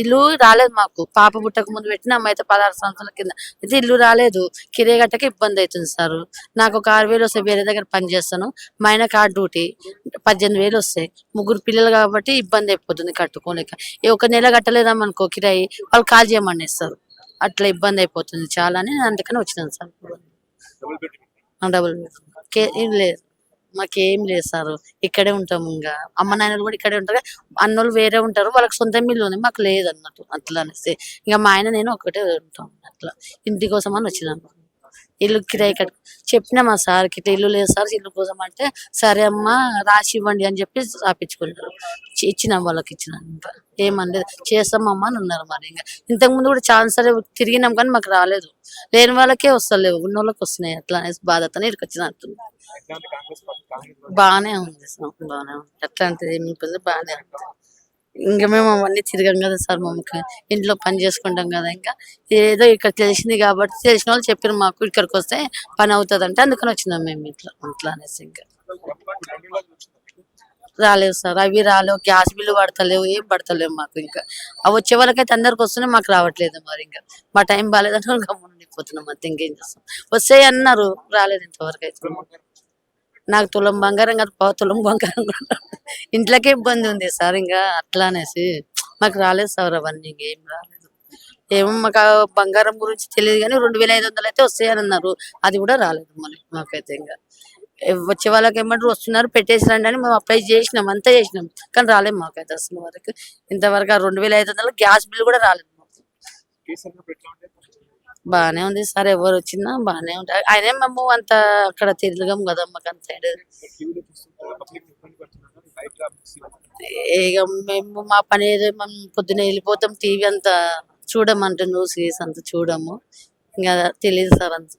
ఇల్లు రాలేదు మాకు. పాప పుట్టక ముందు పెట్టిన అమ్మాయి అయితే పదహారు సంవత్సరాల కింద. అయితే ఇల్లు రాలేదు. కిరే గట్టక ఇబ్బంది అవుతుంది సార్. నాకు ఒక ఆరు వేలు వస్తాయి. వేరే దగ్గర పని చేస్తాను. మా ఆయన కార్ డ్యూటీ. పద్దెనిమిది వేలు వస్తాయి. ముగ్గురు పిల్లలు కాబట్టి ఇబ్బంది అయిపోతుంది కట్టుకోలేక. ఈ ఒక నెల కట్టలేదాం అనుకో కిరాయి వాళ్ళు కాల్ చేయమని ఇస్తారు అట్లా ఇబ్బంది అయిపోతుంది చాలా అని అందుకని వచ్చినాను సార్. డబుల్ బెడ్రూమ్ ఏం లేదు. మాకేం లేదు సార్. ఇక్కడే ఉంటాము ఇంకా అమ్మ నాయనలు కూడా ఇక్కడే ఉంటారు. అన్నోళ్ళు వేరే ఉంటారు. వాళ్ళకి సొంత మిల్లు ఉంది. మాకు లేదు అన్నట్టు. అట్లా అనేసి. ఇంకా మా ఆయన నేను ఒకటే ఉంటాం. అట్లా. ఇంటి కోసం అని వచ్చినాను ఇల్లు కిరాయి కట్ చెప్పినా మా సార్కి ఇట్లా ఇల్లు లేదు సార్ ఇల్లు కోసం అంటే సరే అమ్మ రాసి ఇవ్వండి అని చెప్పి రాపించుకున్నారు ఇచ్చి- ఇచ్చినాం వాళ్ళకి ఇచ్చినాం ఇంకా. ఏమనలేదు చేస్తామమ్మా అని ఉన్నారు మరి ఇంకా. ఇంతకు ముందు కూడా చాలా సార్లు తిరిగినాం కానీ మాకు రాలేదు. లేని వాళ్ళకే వస్తలేవు. ఉన్న వాళ్ళకి వస్తున్నాయి. అట్లా అనేసి బాధతో ఇక్కడికి వచ్చినట్టు బాగానే ఉంది. సార్ బాగానే ఉంది. అట్లాంటిది ఏమి బాగానే ఉంది. ఇంకా మేము అవన్నీ తిరగం కదా సార్ మమ్మకి ఇంట్లో పని చేసుకుంటాం కదా ఇంకా. ఏదో ఇక్కడ తెలిసింది కాబట్టి తెలిసిన వాళ్ళు చెప్పారు మాకు ఇక్కడికి వస్తే పని అవుతుంది అంటే అందుకని వచ్చినాం మేము ఇట్లా అట్లా అనేసి ఇంకా. రాలేవు సార్ అవి రాలేవు గ్యాస్ బిల్లు పడతలేవు ఏం పడతలేవు మాకు ఇంకా. అవి వచ్చే వాళ్ళకైతే అందరికి వస్తున్నాయి మాకు రావట్లేదు మరి ఇంకా. మా టైం బాగాలేదంటే గమ్మున ఉండిపోతున్నాం అంతే ఇంకేం చేస్తాం. వస్తాయి అన్నారు రాలేదు ఇంతవరకు అయితే నాకు తులం బంగారం కాదు పావు తులం బంగారం కూడా ఇంట్లోకే ఇబ్బంది ఉంది సార్ ఇంకా అట్లా అనేసి మాకు రాలేదు సార్ అవన్నీ ఏం రాలేదు. ఏమో మాకు బంగారం గురించి తెలియదు కానీ రెండు వేల ఐదు వందలు అయితే వస్తాయని అన్నారు. అది కూడా రాలేదు మళ్ళీ మాకైతే ఇంకా. వచ్చే వాళ్ళకి ఏమంటారు వస్తున్నారు పెట్టేసిరండి అని మేము అప్లై చేసినాం అంతా చేసినాం. కానీ రాలేదు మాకైతే అసలు వరకు. ఇంతవరకు ఆ రెండు వేల ఐదు వందలు గ్యాస్ బిల్ కూడా రాలేదు మాకు. బాగానే ఉంది. సార్ ఎవరు వచ్చినా బాగానే ఉంటారు. ఆయనే మేము అంత అక్కడ తిరగం కదా మాకు అంత సైడ్ ఇక మేము మా పని ఏదో మేము పొద్దున వెళ్ళిపోతాం. టీవీ అంతా చూడమంటే న్యూస్ గీస్ అంత చూడము. ఇంకా తెలియదు సార్ అంత.